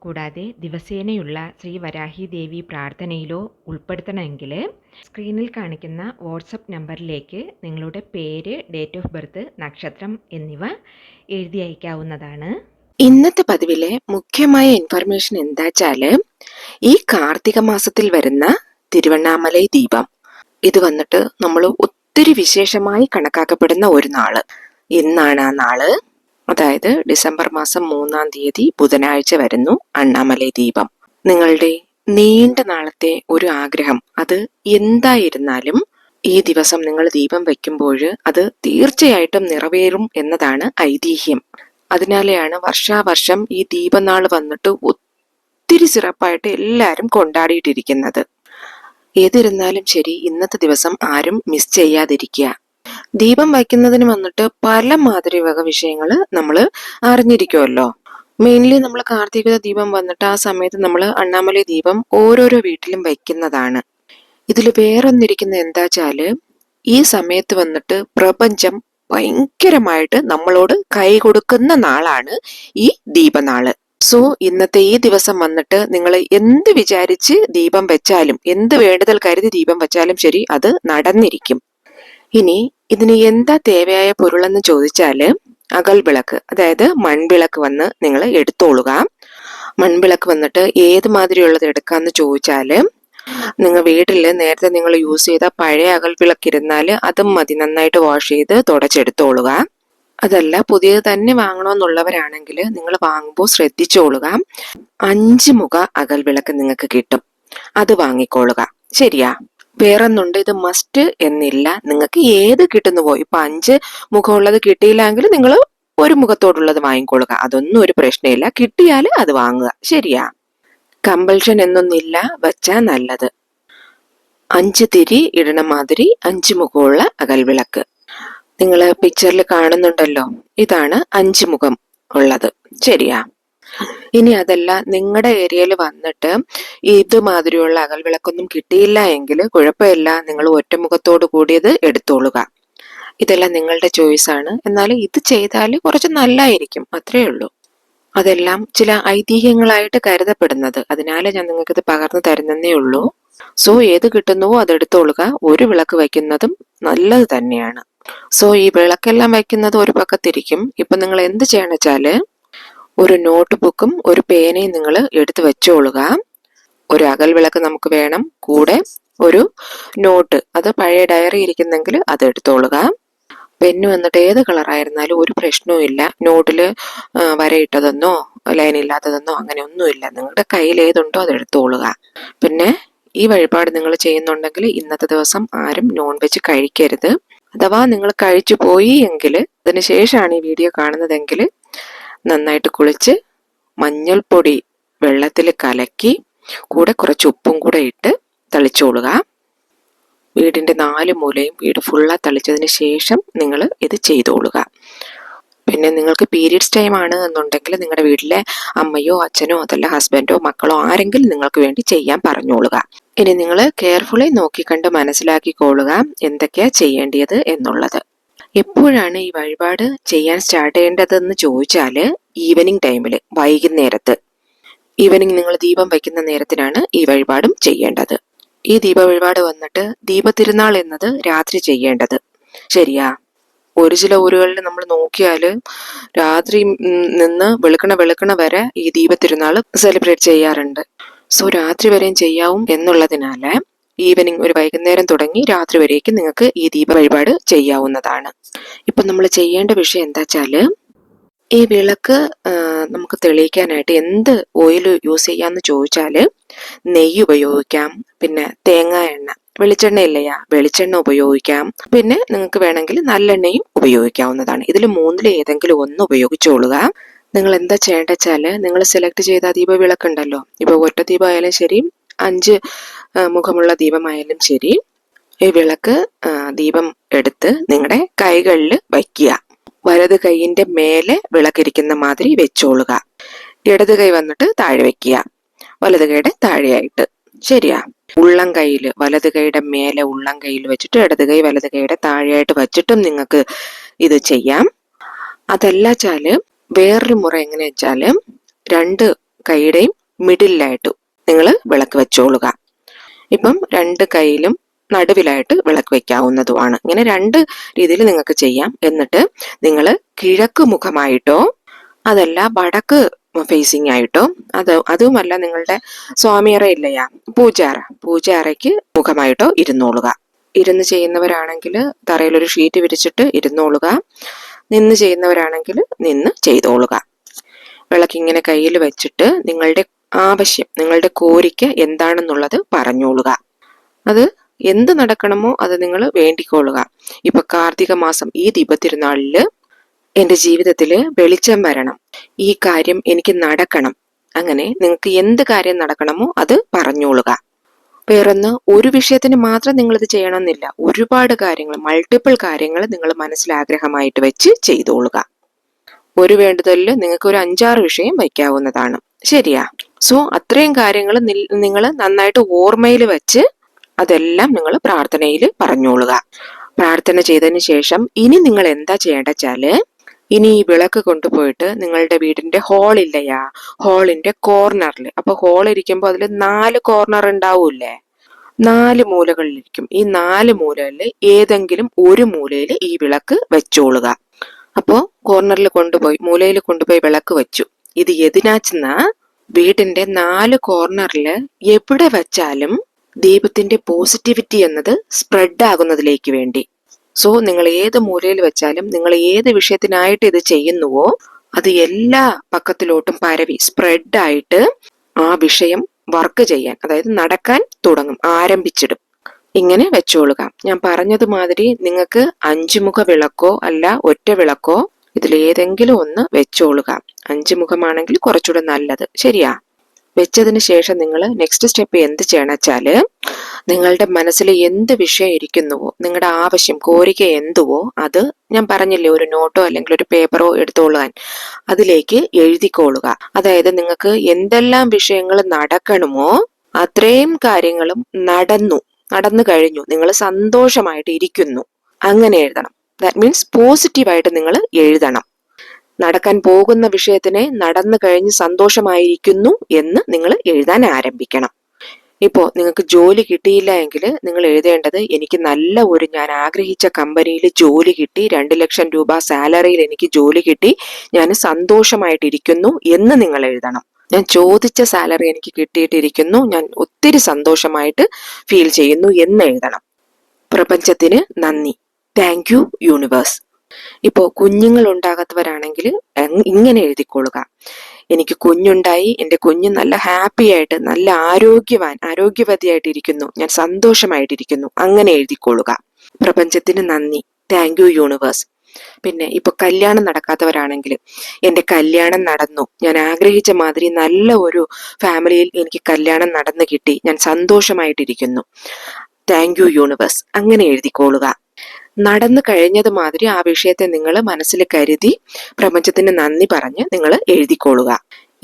കൂടാതെ ദിവസേനയുള്ള ശ്രീ വരാഹി ദേവി പ്രാർത്ഥനയിലോ ഉൾപ്പെടുത്തണമെങ്കിൽ സ്ക്രീനിൽ കാണിക്കുന്ന വാട്സപ്പ് നമ്പറിലേക്ക് നിങ്ങളുടെ പേര് ഡേറ്റ് ഓഫ് ബർത്ത് നക്ഷത്രം എന്നിവ എഴുതി അയക്കാവുന്നതാണ്. ഇന്നത്തെ പതിവിലെ മുഖ്യമായ ഇൻഫർമേഷൻ എന്താച്ചാൽ ഈ കാർത്തിക മാസത്തിൽ വരുന്ന തിരുവണ്ണാമലൈ ദീപം. ഇത് വന്നിട്ട് നമ്മൾ ഒത്തിരി വിശേഷമായി കണക്കാക്കപ്പെടുന്ന ഒരു നാൾ. എന്നാണ് ആ നാൾ? അതായത് ഡിസംബർ മാസം മൂന്നാം തീയതി ബുധനാഴ്ച വരുന്നു അണ്ണാമലൈ ദീപം. നിങ്ങളുടെ നീണ്ട നാളത്തെ ഒരു ആഗ്രഹം അത് എന്തായിരുന്നാലും ഈ ദിവസം നിങ്ങൾ ദീപം വയ്ക്കുമ്പോൾ അത് തീർച്ചയായിട്ടും നിറവേറും എന്നതാണ് ഐതിഹ്യം. അതിനാലെയാണ് വർഷാവർഷം ഈ ദീപനാൾ വന്നിട്ട് ഒത്തിരി സിറപ്പായിട്ട് എല്ലാവരും കൊണ്ടാടിയിട്ടിരിക്കുന്നത്. ഏതിരുന്നാലും ശരി ഇന്നത്തെ ദിവസം ആരും മിസ് ചെയ്യാതിരിക്കുക. ദീപം വയ്ക്കുന്നതിന് വന്നിട്ട് പല മാതിരി വക വിഷയങ്ങൾ നമ്മൾ അറിഞ്ഞിരിക്കുമല്ലോ മെയിൻലി നമ്മൾ കാർത്തിക ദീപം വന്നിട്ട് ആ സമയത്ത് നമ്മൾ അണ്ണാമലൈ ദീപം ഓരോരോ വീട്ടിലും വയ്ക്കുന്നതാണ്. ഇതിൽ വേറൊന്നിരിക്കുന്ന എന്താച്ചാൽ ഈ സമയത്ത് വന്നിട്ട് പ്രപഞ്ചം ഭയങ്കരമായിട്ട് നമ്മളോട് കൈ കൊടുക്കുന്ന നാളാണ് ഈ ദീപനാൾ. സോ ഇന്നത്തെ ഈ ദിവസം വന്നിട്ട് നിങ്ങൾ എന്ത് വിചാരിച്ച് ദീപം വെച്ചാലും എന്ത് വേണ്ടതിൽ കരുതി ദീപം വെച്ചാലും ശരി അത് നടന്നിരിക്കും. ഇനി ഇതിന് എന്താ തേവയായ പൊരുളെന്ന് ചോദിച്ചാൽ അകൽ വിളക്ക് അതായത് മൺവിളക്ക് വന്ന് നിങ്ങൾ എടുത്തോളുക. മൺവിളക്ക് വന്നിട്ട് ഏത് മാതിരിയുള്ളത് എടുക്കാന്ന് ചോദിച്ചാൽ നിങ്ങൾ വീട്ടിൽ നേരത്തെ നിങ്ങൾ യൂസ് ചെയ്ത പഴയ അകൽ വിളക്കിരുന്നാൽ അതും മതി നന്നായിട്ട് വാഷ് ചെയ്ത് തുടച്ചെടുത്തോളുക. അതല്ല പുതിയത് തന്നെ വാങ്ങണമെന്നുള്ളവരാണെങ്കിൽ നിങ്ങൾ വാങ്ങുമ്പോൾ ശ്രദ്ധിച്ചോളുക. അഞ്ച് മുഖ അകൽ വിളക്ക് നിങ്ങൾക്ക് കിട്ടും. അത് വാങ്ങിക്കോളുക. ശരിയാ? വേറൊന്നുണ്ട്. ഇത് മസ്റ്റ് എന്നില്ല. നിങ്ങൾക്ക് ഏത് കിട്ടുന്നുവോ ഇപ്പൊ അഞ്ച് മുഖമുള്ളത് കിട്ടിയില്ലെങ്കിൽ നിങ്ങൾ ഒരു മുഖത്തോടുള്ളത് വാങ്ങിക്കൊള്ളുക. അതൊന്നും ഒരു പ്രശ്നമില്ല. കിട്ടിയാൽ അത് വാങ്ങുക. ശരിയാ. കമ്പൽഷൻ എന്നൊന്നില്ല. വെച്ചാ നല്ലത്. അഞ്ച് തിരി ഇടണ മാതിരി അഞ്ച് മുഖമുള്ള അകൽവിളക്ക്. നിങ്ങൾ പിക്ചറിൽ കാണുന്നുണ്ടല്ലോ. ഇതാണ് അഞ്ച് മുഖം ഉള്ളത്. ശരിയാ. ഇനി അതല്ല നിങ്ങളുടെ ഏരിയയിൽ വന്നിട്ട് ഇതുമാതിരിയുള്ള അകൽവിളക്കൊന്നും കിട്ടിയില്ല എങ്കിൽ കുഴപ്പമില്ല നിങ്ങൾ ഒറ്റമുഖത്തോട് കൂടിയത് എടുത്തോളുക. ഇതെല്ലാം നിങ്ങളുടെ ചോയ്സ് ആണ്. എന്നാൽ ഇത് ചെയ്താൽ കുറച്ച് നല്ലതായിരിക്കും അത്രേ ഉള്ളൂ. അതെല്ലാം ചില ഐതിഹ്യങ്ങളായിട്ട് കരുതപ്പെടുന്നത്. അതിനാൽ ഞാൻ നിങ്ങൾക്ക് ഇത് പകർന്നു തരുന്നതേ ഉള്ളൂ. സോ ഏത് കിട്ടുന്നുവോ അതെടുത്തോളുക ഒരു വിളക്ക് വയ്ക്കുന്നതും നല്ലത് തന്നെയാണ്. സോ ഈ വിളക്കെല്ലാം വയ്ക്കുന്നത് ഒരു പക്കത്തിരിക്കും. ഇപ്പൊ നിങ്ങൾ എന്ത് ചെയ്യണം വെച്ചാൽ ഒരു നോട്ട് ബുക്കും ഒരു പേനയും നിങ്ങൾ എടുത്തു വെച്ചോളുക. ഒരു അകൽ വിളക്ക് നമുക്ക് വേണം. കൂടെ ഒരു നോട്ട് അത് പഴയ ഡയറി ഇരിക്കുന്നെങ്കിൽ അത് എടുത്തോളുക. പെന്ന് വന്നിട്ട് ഏത് കളറായിരുന്നാലും ഒരു പ്രശ്നവും ഇല്ല. നോട്ടിൽ വരയിട്ടതെന്നോ ലൈൻ ഇല്ലാത്തതെന്നോ അങ്ങനെ ഒന്നുമില്ല നിങ്ങളുടെ കയ്യിൽ ഏതുണ്ടോ അത് എടുത്തോളുക. പിന്നെ ഈ വഴിപാട് നിങ്ങൾ ചെയ്യുന്നുണ്ടെങ്കിൽ ഇന്നത്തെ ദിവസം ആരും നോൺ വെജ് കഴിക്കരുത്. അഥവാ നിങ്ങൾ കഴിച്ചു പോയി എങ്കിൽ അതിന് ശേഷമാണ് ഈ വീഡിയോ കാണുന്നതെങ്കിൽ നന്നായിട്ട് കുളിച്ച് മഞ്ഞൾപ്പൊടി വെള്ളത്തിൽ കലക്കി കൂടെ കുറച്ച് ഉപ്പും കൂടെ ഇട്ട് തളിച്ചോളുക വീടിന്റെ നാല് മൂലയും വീട് ഫുള്ളാ തളിച്ചതിന് ശേഷം നിങ്ങൾ ഇത് ചെയ്തോളുക പിന്നെ നിങ്ങൾക്ക് പീരീഡ്സ് ടൈം ആണ് എന്നുണ്ടെങ്കിൽ നിങ്ങളുടെ വീട്ടിലെ അമ്മയോ അച്ഛനോ അതല്ല ഹസ്ബൻഡോ മക്കളോ ആരെങ്കിലും നിങ്ങൾക്ക് വേണ്ടി ചെയ്യാൻ പറഞ്ഞോളുക ഇനി നിങ്ങൾ കെയർഫുള്ളി നോക്കിക്കണ്ട് മനസ്സിലാക്കിക്കോളുക എന്തൊക്കെയാ ചെയ്യേണ്ടത് എന്നുള്ളത്. എപ്പോഴാണ് ഈ വഴിപാട് ചെയ്യാൻ സ്റ്റാർട്ട് ചെയ്യേണ്ടതെന്ന് ചോദിച്ചാൽ ഈവനിങ് ടൈമിൽ വൈകുന്നേരത്ത്. ഈവനിങ് നിങ്ങൾ ദീപം വയ്ക്കുന്ന നേരത്തിനാണ് ഈ വഴിപാടും ചെയ്യേണ്ടത്. ഈ ദീപ വഴിപാട് വന്നിട്ട് ദീപ ദീപത്തിരുന്നാൾ എന്നത് രാത്രി ചെയ്യേണ്ടത്. ശരിയാ? ഒരു ചില ഊരുകളിൽ നമ്മൾ നോക്കിയാൽ രാത്രി നിന്ന് വെളുക്കണ വെളുക്കണ വരെ ഈ ദീപ ദീപത്തിരുന്നാൾ സെലിബ്രേറ്റ് ചെയ്യാറുണ്ട്. സോ രാത്രി വരെയും ചെയ്യാവും എന്നുള്ളതിനാല് ഈവനിങ് ഒരു വൈകുന്നേരം തുടങ്ങി രാത്രി വരേക്കും നിങ്ങൾക്ക് ഈ ദീപ വഴിപാട് ചെയ്യാവുന്നതാണ്. ഇപ്പം നമ്മൾ ചെയ്യേണ്ട വിഷയം എന്താ വെച്ചാൽ ഈ വിളക്ക് നമുക്ക് തെളിയിക്കാനായിട്ട് എന്ത് ഓയിൽ യൂസ് ചെയ്യാമെന്ന് ചോദിച്ചാൽ നെയ്യ് ഉപയോഗിക്കാം പിന്നെ തേങ്ങാ എണ്ണ വെളിച്ചെണ്ണ ഇല്ലയാ വെളിച്ചെണ്ണ ഉപയോഗിക്കാം പിന്നെ നിങ്ങൾക്ക് വേണമെങ്കിൽ നല്ലെണ്ണയും ഉപയോഗിക്കാവുന്നതാണ്. ഇതിൽ മൂന്നിൽ ഏതെങ്കിലും ഒന്ന് ഉപയോഗിച്ചോളുക. നിങ്ങൾ എന്താ ചെയ്യേണ്ട വെച്ചാൽ നിങ്ങൾ സെലക്ട് ചെയ്ത ദീപ വിളക്കുണ്ടല്ലോ ഇപ്പൊ ഒറ്റ ദീപമായാലും ശരി അഞ്ച് മുഖമുള്ള ദീപമായാലും ശരി ഈ വിളക്ക് ദീപം എടുത്ത് നിങ്ങളുടെ കൈകളിൽ വയ്ക്കുക. വലത് കൈയിന്റെ മേലെ വിളക്കിരിക്കുന്ന മാതിരി വെച്ചോളുക. ഇടത് കൈ വന്നിട്ട് താഴെ വെക്കുക വലത് കൈയുടെ താഴെയായിട്ട്. ശരിയാ. ഉള്ളം കയ്യിൽ വലത് കൈയുടെ മേലെ ഉള്ളം കൈയിൽ വെച്ചിട്ട് ഇടത് കൈ വലത് കൈയുടെ താഴെയായിട്ട് വെച്ചിട്ടും നിങ്ങൾക്ക് ഇത് ചെയ്യാം. അതല്ല വെച്ചാൽ വേറൊരു മുറ എങ്ങനെ വെച്ചാൽ രണ്ട് കൈയുടെയും മിഡിലായിട്ട് നിങ്ങൾ വിളക്ക് വെച്ചോളുക. ഇപ്പം രണ്ട് കൈയിലും നടുവിലായിട്ട് വിളക്ക് വെക്കാവുന്നതുമാണ്. ഇങ്ങനെ രണ്ട് രീതിയിൽ നിങ്ങൾക്ക് ചെയ്യാം. എന്നിട്ട് നിങ്ങൾ കിഴക്ക് മുഖമായിട്ടോ അതല്ല വടക്ക് ഫേസിംഗ് ആയിട്ടോ അത് അതുമല്ല നിങ്ങളുടെ സ്വാമിയറ ഇല്ലയാ പൂജാറ പൂജാറയ്ക്ക് മുഖമായിട്ടോ ഇരുന്നോളുക. ഇരുന്ന് ചെയ്യുന്നവരാണെങ്കിൽ തറയിൽ ഒരു ഷീറ്റ് വിരിച്ചിട്ട് ഇരുന്നോളുക. നിന്ന് ചെയ്യുന്നവരാണെങ്കിൽ നിന്ന് ചെയ്തോളുക. വിളക്കിങ്ങനെ കയ്യിൽ വെച്ചിട്ട് നിങ്ങളുടെ ആവശ്യം നിങ്ങളുടെ കോരിക്ക എന്താണെന്നുള്ളത് പറഞ്ഞോളുക. അത് എന്ത് നടക്കണമോ അത് നിങ്ങൾ വേണ്ടിക്കൊള്ളുക. ഇപ്പൊ കാർത്തിക മാസം ഈ ദീപത്തിരുന്നാളിൽ എന്റെ ജീവിതത്തിൽ വെളിച്ചം വരണം. ഈ കാര്യം എനിക്ക് നടക്കണം. അങ്ങനെ നിങ്ങൾക്ക് എന്ത് കാര്യം നടക്കണമോ അത് പറഞ്ഞോളുക. വേറൊന്ന് ഒരു വിഷയത്തിന് മാത്രം നിങ്ങൾ ഇത് ചെയ്യണമെന്നില്ല. ഒരുപാട് കാര്യങ്ങൾ മൾട്ടിപ്പിൾ കാര്യങ്ങൾ നിങ്ങൾ മനസ്സിൽ ആഗ്രഹമായിട്ട് വെച്ച് ചെയ്തോളുക. ഒരു വേണ്ടതല്ല നിങ്ങൾക്ക് ഒരു അഞ്ചാറ് വിഷയം വയ്ക്കാവുന്നതാണ്. ശരിയാ? സോ അത്രയും കാര്യങ്ങൾ നിങ്ങൾ നന്നായിട്ട് ഓർമ്മയിൽ വെച്ച് അതെല്ലാം നിങ്ങൾ പ്രാർത്ഥനയിൽ പറഞ്ഞോളുക. പ്രാർത്ഥന ചെയ്തതിന് ശേഷം ഇനി നിങ്ങൾ എന്താ ചെയ്യേണ്ട വെച്ചാൽ ഇനി ഈ വിളക്ക് കൊണ്ടുപോയിട്ട് നിങ്ങളുടെ വീടിന്റെ ഹോളില്ലയാ ഹോളിന്റെ കോർണറിൽ അപ്പൊ ഹോൾ ഇരിക്കുമ്പോൾ അതിൽ നാല് കോർണർ ഉണ്ടാവൂലേ നാല് മൂലകളിലിരിക്കും ഈ നാല് മൂലകളിൽ ഏതെങ്കിലും ഒരു മൂലയിൽ ഈ വിളക്ക് വെച്ചോളുക. അപ്പോ കോർണറിൽ കൊണ്ടുപോയി മൂലയിൽ കൊണ്ടുപോയി വിളക്ക് വെച്ചു. ഇത് എതിനാച്ചെന്നാ വീടിന്റെ നാല് കോർണറിൽ എവിടെ വെച്ചാലും ദീപത്തിന്റെ പോസിറ്റിവിറ്റി എന്നത് സ്പ്രെഡ് ആകുന്നതിലേക്ക് വേണ്ടി. സോ നിങ്ങൾ ഏത് മൂലയിൽ വെച്ചാലും നിങ്ങൾ ഏത് വിഷയത്തിനായിട്ട് ഇത് ചെയ്യുന്നുവോ അത് എല്ലാ പക്കത്തിലോട്ടും പരവി സ്പ്രെഡ് ആയിട്ട് ആ വിഷയം വർക്ക് ചെയ്യാൻ അതായത് നടക്കാൻ തുടങ്ങും ആരംഭിച്ചിടും. ഇങ്ങനെ വെച്ചോളുക. ഞാൻ പറഞ്ഞതുമാതിരി നിങ്ങൾക്ക് അഞ്ചുമുഖ വിളക്കോ അല്ല ഒറ്റ വിളക്കോ ഇതിലേതെങ്കിലും ഒന്ന് വെച്ചോളുക. അഞ്ച് മുഖമാണെങ്കിൽ കുറച്ചുകൂടെ നല്ലത്. ശരിയാ. വെച്ചതിന് ശേഷം നിങ്ങൾ നെക്സ്റ്റ് സ്റ്റെപ്പ് എന്ത് ചെയ്യണം വെച്ചാൽ നിങ്ങളുടെ മനസ്സിൽ എന്ത് വിഷയം ഇരിക്കുന്നുവോ നിങ്ങളുടെ ആവശ്യം കോരിക എന്തുവോ അത് ഞാൻ പറഞ്ഞില്ലേ ഒരു നോട്ടോ അല്ലെങ്കിൽ ഒരു പേപ്പറോ എടുത്തോളാൻ അതിലേക്ക് എഴുതിക്കോളുക. അതായത് നിങ്ങൾക്ക് എന്തെല്ലാം വിഷയങ്ങൾ നടക്കണമോ അത്രയും കാര്യങ്ങളും നടന്നു നടന്നു കഴിഞ്ഞു. നിങ്ങൾ സന്തോഷമായിട്ട് ഇരിക്കുന്നു. അങ്ങനെ എഴുതണം. ദാറ്റ് മീൻസ് പോസിറ്റീവായിട്ട് നിങ്ങൾ എഴുതണം. നടക്കാൻ പോകുന്ന വിഷയത്തിനെ നടന്നു കഴിഞ്ഞ് സന്തോഷമായിരിക്കുന്നു എന്ന് നിങ്ങൾ എഴുതാൻ ആരംഭിക്കണം. ഇപ്പോൾ നിങ്ങൾക്ക് ജോലി കിട്ടിയില്ല എങ്കിൽ നിങ്ങൾ എഴുതേണ്ടത് എനിക്ക് നല്ല ഒരു ഞാൻ ആഗ്രഹിച്ച കമ്പനിയിൽ ജോലി കിട്ടി രണ്ട് ലക്ഷം രൂപ സാലറിയിൽ എനിക്ക് ജോലി കിട്ടി ഞാൻ സന്തോഷമായിട്ടിരിക്കുന്നു എന്ന് നിങ്ങൾ എഴുതണം. ഞാൻ ചോദിച്ച സാലറി എനിക്ക് കിട്ടിയിട്ടിരിക്കുന്നു ഞാൻ ഒത്തിരി സന്തോഷമായിട്ട് ഫീൽ ചെയ്യുന്നു എന്ന് എഴുതണം. പ്രപഞ്ചത്തിന് നന്ദി. താങ്ക് യു യൂണിവേഴ്സ് ഇപ്പോൾ കുഞ്ഞുങ്ങൾ ഉണ്ടാകാത്തവരാണെങ്കിൽ ഇങ്ങനെ എഴുതിക്കൊള്ളുക. എനിക്ക് കുഞ്ഞുണ്ടായി എന്റെ കുഞ്ഞ് നല്ല ഹാപ്പി ആയിട്ട് നല്ല ആരോഗ്യവാൻ ആരോഗ്യവതിയായിട്ടിരിക്കുന്നു ഞാൻ സന്തോഷമായിട്ടിരിക്കുന്നു അങ്ങനെ എഴുതിക്കൊള്ളുക. പ്രപഞ്ചത്തിന് നന്ദി. താങ്ക് യു യൂണിവേഴ്സ് പിന്നെ ഇപ്പൊ കല്യാണം നടക്കാത്തവരാണെങ്കിൽ എന്റെ കല്യാണം നടന്നു. ഞാൻ ആഗ്രഹിച്ച മാതിരി നല്ല ഒരു ഫാമിലിയിൽ എനിക്ക് കല്യാണം നടന്നു കിട്ടി. ഞാൻ സന്തോഷമായിട്ടിരിക്കുന്നു. താങ്ക് യു യൂണിവേഴ്സ് അങ്ങനെ എഴുതിക്കോളുക. നടന്നു കഴിഞ്ഞത് മാതിരി ആ വിഷയത്തെ നിങ്ങൾ മനസ്സിൽ കരുതി പ്രപഞ്ചത്തിന് നന്ദി പറഞ്ഞ് നിങ്ങൾ എഴുതിക്കോളുക.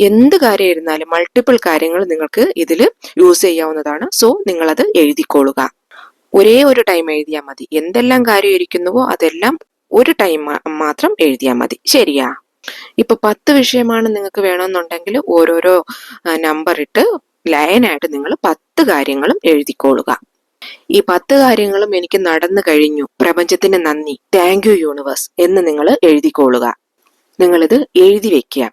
എന്ത് കാര്യം ഇരുന്നാലും മൾട്ടിപ്പിൾ കാര്യങ്ങൾ നിങ്ങൾക്ക് ഇതിൽ യൂസ് ചെയ്യാവുന്നതാണ്. സോ നിങ്ങളത് എഴുതിക്കോളുക. ഒരേ ഒരു ടൈം എഴുതിയാൽ മതി. എന്തെല്ലാം കാര്യം ഇരിക്കുന്നുവോ അതെല്ലാം ഒരു ടൈം മാത്രം എഴുതിയാൽ മതി. ശരിയാ? ഇപ്പൊ പത്ത് വിഷയമാണ് നിങ്ങൾക്ക് വേണമെന്നുണ്ടെങ്കിൽ ഓരോരോ നമ്പർ ഇട്ട് ലൈനായിട്ട് നിങ്ങൾ പത്ത് കാര്യങ്ങളും എഴുതിക്കോളുക. ഈ പത്ത് കാര്യങ്ങളും എനിക്ക് നടന്നു കഴിഞ്ഞു. പ്രപഞ്ചത്തിന് നന്ദി. താങ്ക് യു യൂണിവേഴ്സ് എന്ന് നിങ്ങൾ എഴുതിക്കൊള്ളുക. നിങ്ങളിത് എഴുതി വെക്കുക.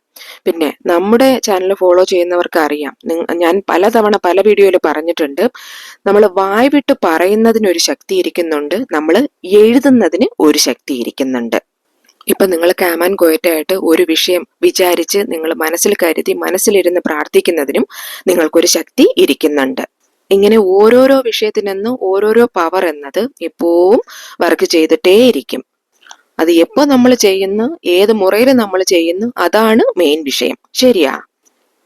പിന്നെ നമ്മുടെ ചാനൽ ഫോളോ ചെയ്യുന്നവർക്ക് അറിയാം. ഞാൻ പലതവണ പല വീഡിയോയിൽ പറഞ്ഞിട്ടുണ്ട്. നമ്മൾ വായ്പിട്ട് പറയുന്നതിന് ഒരു ശക്തി ഇരിക്കുന്നുണ്ട്. നമ്മൾ എഴുതുന്നതിന് ഒരു ശക്തി ഇരിക്കുന്നുണ്ട്. ഇപ്പൊ നിങ്ങൾ കാമാൻ കോയറ്റായിട്ട് ഒരു വിഷയം വിചാരിച്ച് നിങ്ങൾ മനസ്സിൽ കരുതി മനസ്സിലിരുന്ന് പ്രാർത്ഥിക്കുന്നതിനും നിങ്ങൾക്കൊരു ശക്തി ഇരിക്കുന്നുണ്ട്. ഇങ്ങനെ ഓരോരോ വിഷയത്തിനെന്ന് ഓരോരോ പവർ എന്നത് എപ്പോഴും വർക്ക് ചെയ്തിട്ടേയിരിക്കും. അത് എപ്പോ നമ്മൾ ചെയ്യുന്നു ഏത് മുറയിൽ നമ്മൾ ചെയ്യുന്നു അതാണ് മെയിൻ വിഷയം. ശരിയാ?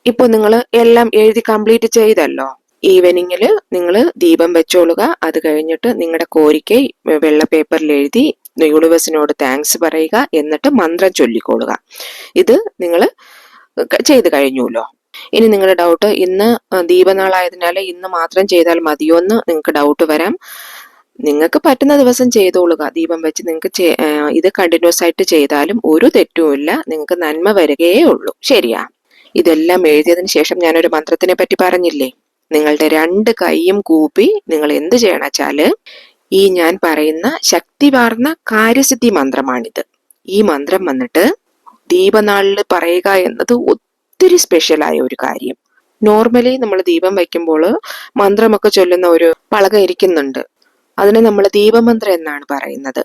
ഇപ്പൊ നിങ്ങൾ എല്ലാം എഴുതി കംപ്ലീറ്റ് ചെയ്തല്ലോ. ഈവനിങ്ങിൽ നിങ്ങൾ ദീപം വെച്ചോളുക. അത് കഴിഞ്ഞിട്ട് നിങ്ങളുടെ കോരിക്കൈ വെള്ള പേപ്പറിൽ എഴുതി യൂണിവേഴ്സിനോട് താങ്ക്സ് പറയുക. എന്നിട്ട് മന്ത്രം ചൊല്ലിക്കൊള്ളുക. ഇത് നിങ്ങൾ ചെയ്ത് കഴിഞ്ഞുല്ലോ. ഇനി നിങ്ങളുടെ ഡൗട്ട് ഇന്ന് ദീപനാളായതിനാൽ ഇന്ന് മാത്രം ചെയ്താൽ മതിയോ എന്ന് നിങ്ങൾക്ക് ഡൗട്ട് വരാം. നിങ്ങൾക്ക് പറ്റുന്ന ദിവസം ചെയ്തോളുക. ദീപം വെച്ച് നിങ്ങൾക്ക് ഇത് കണ്ടിന്യൂസ് ആയിട്ട് ചെയ്താലും ഒരു തെറ്റുമില്ല നിങ്ങൾക്ക് നന്മ വരികയേ ഉള്ളൂ. ശരിയാ. ഇതെല്ലാം എഴുതിയതിന് ശേഷം ഞാനൊരു മന്ത്രത്തിനെ പറ്റി പറഞ്ഞില്ലേ? നിങ്ങളുടെ രണ്ട് കൈയും കൂപ്പി നിങ്ങൾ എന്ത് ചെയ്യണം വെച്ചാൽ ഈ ഞാൻ പറയുന്ന ശക്തി വാർന്ന കാര്യസിദ്ധി മന്ത്രമാണിത്. ഈ മന്ത്രം വന്നിട്ട് ദീപനാളിൽ പറയുക എന്നത് ഒത്തിരി സ്പെഷ്യലായ ഒരു കാര്യം. നോർമലി നമ്മൾ ദീപം വയ്ക്കുമ്പോൾ മന്ത്രമൊക്കെ ചൊല്ലുന്ന ഒരു പളക ഇരിക്കുന്നുണ്ട്. അതിനെ നമ്മൾ ദീപമന്ത്രം എന്നാണ് പറയുന്നത്.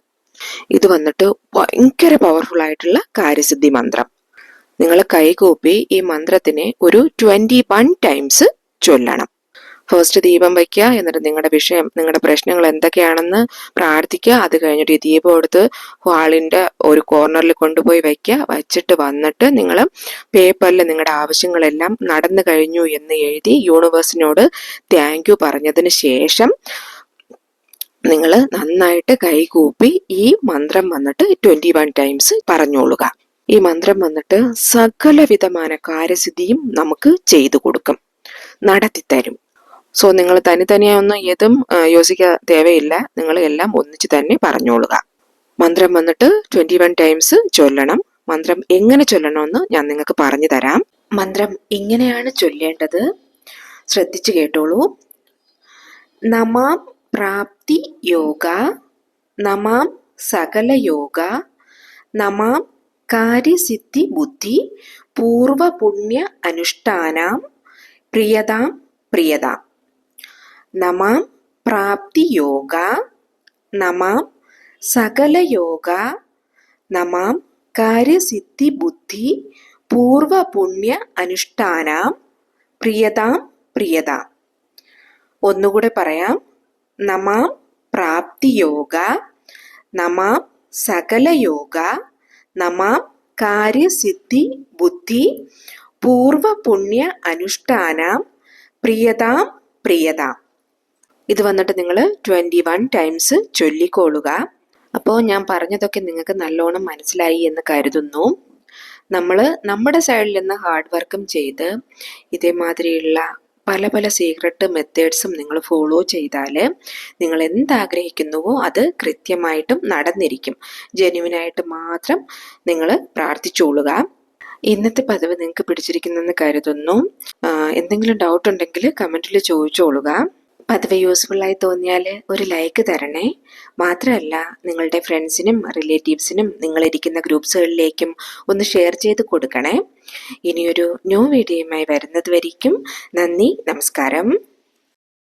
ഇത് വന്നിട്ട് ഭയങ്കര പവർഫുൾ ആയിട്ടുള്ള കാര്യസിദ്ധി മന്ത്രം. നിങ്ങൾ കൈകൂപ്പി ഈ മന്ത്രത്തിനെ ഒരു ട്വന്റി വൺ ടൈംസ് ചൊല്ലണം. ഫസ്റ്റ് ദീപം വയ്ക്കുക. എന്നിട്ട് നിങ്ങളുടെ വിഷയം നിങ്ങളുടെ പ്രശ്നങ്ങൾ എന്തൊക്കെയാണെന്ന് പ്രാർത്ഥിക്കുക. അത് കഴിഞ്ഞിട്ട് ഈ ദീപം എടുത്ത് ഹാളിന്റെ ഒരു കോർണറിൽ കൊണ്ടുപോയി വയ്ക്കുക. വച്ചിട്ട് വന്നിട്ട് നിങ്ങൾ പേപ്പറിൽ നിങ്ങളുടെ ആവശ്യങ്ങളെല്ലാം നടന്നു കഴിഞ്ഞു എന്ന് എഴുതി യൂണിവേഴ്സിനോട് താങ്ക് യു പറഞ്ഞതിന് ശേഷം നിങ്ങൾ നന്നായിട്ട് കൈകൂപ്പി ഈ മന്ത്രം വന്നിട്ട് ട്വന്റി വൺ ടൈംസ് പറഞ്ഞോളുക. ഈ മന്ത്രം വന്നിട്ട് സകലവിധമായ കാര്യസിദ്ധിയും നമുക്ക് ചെയ്തു കൊടുക്കും. നടത്തിത്തരും. സോ നിങ്ങൾ തനി തനിയൊന്നും ഏതും യോജിക്കാൻ തേവയില്ല നിങ്ങൾ എല്ലാം ഒന്നിച്ച് തന്നെ പറഞ്ഞോളുക. മന്ത്രം വന്നിട്ട് ട്വന്റി വൺ ടൈംസ് ചൊല്ലണം. മന്ത്രം എങ്ങനെ ചൊല്ലണമെന്ന് ഞാൻ നിങ്ങൾക്ക് പറഞ്ഞു തരാം. മന്ത്രം ഇങ്ങനെയാണ് ചൊല്ലേണ്ടത്. ശ്രദ്ധിച്ചു കേട്ടോളൂ. നമാം പ്രാപ്തി യോഗ നമാം സകല യോഗ നമാം കാര്യസിദ്ധി ബുദ്ധി പൂർവ പുണ്യ അനുഷ്ഠാനാം പ്രിയതാം പ്രിയതാം. നമാം പ്രാപ്തി യോഗ നമാം സകല യോഗ നമാം കാര്യസിദ്ധി ബുദ്ധി പൂർവ പുണ്യ അനുഷ്ഠാനാം. പ്രിയതാം പ്രിയതാം. ഒന്നുകൂടെ പറയാം. നമാം പ്രാപ്തി യോഗ നമാം സകല യോഗ നമാം കാര്യസിദ്ധി ബുദ്ധി പൂർവ പുണ്യ അനുഷ്ഠാനാം. പ്രിയതാം പ്രിയതാം. ഇത് വന്നിട്ട് നിങ്ങൾ ട്വന്റി വൺ ടൈംസ് ചൊല്ലിക്കോളുക. അപ്പോൾ ഞാൻ പറഞ്ഞതൊക്കെ നിങ്ങൾക്ക് നല്ലോണം മനസ്സിലായി എന്ന് കരുതുന്നു. നമ്മൾ നമ്മുടെ സൈഡിൽ നിന്ന് ഹാർഡ് വർക്കും ചെയ്ത് ഇതേമാതിരിയുള്ള പല പല സീക്രട്ട് മെത്തേഡ്സും നിങ്ങൾ ഫോളോ ചെയ്താൽ നിങ്ങൾ എന്താഗ്രഹിക്കുന്നുവോ അത് കൃത്യമായിട്ടും നടന്നിരിക്കും. ജെന്യുവിനായിട്ട് മാത്രം നിങ്ങൾ പ്രാർത്ഥിച്ചോളുക. ഇന്നത്തെ പതിവ് നിങ്ങൾക്ക് പിടിച്ചിരിക്കുന്നെന്ന് കരുതുന്നു. എന്തെങ്കിലും ഡൗട്ട് ഉണ്ടെങ്കിൽ കമന്റിൽ ചോദിച്ചോളുക. പതിവ് ആയി തോന്നിയാൽ ഒരു ലൈക്ക് തരണേ. മാത്രമല്ല നിങ്ങളുടെ ഫ്രണ്ട്സിനും റിലേറ്റീവ്സിനും നിങ്ങളിരിക്കുന്ന ഗ്രൂപ്പ്സുകളിലേക്കും ഒന്ന് ഷെയർ ചെയ്ത് കൊടുക്കണേ. ഇനിയൊരു ന്യൂ വീഡിയോയുമായി വരുന്നത് വരിക്കും. നന്ദി നമസ്കാരം.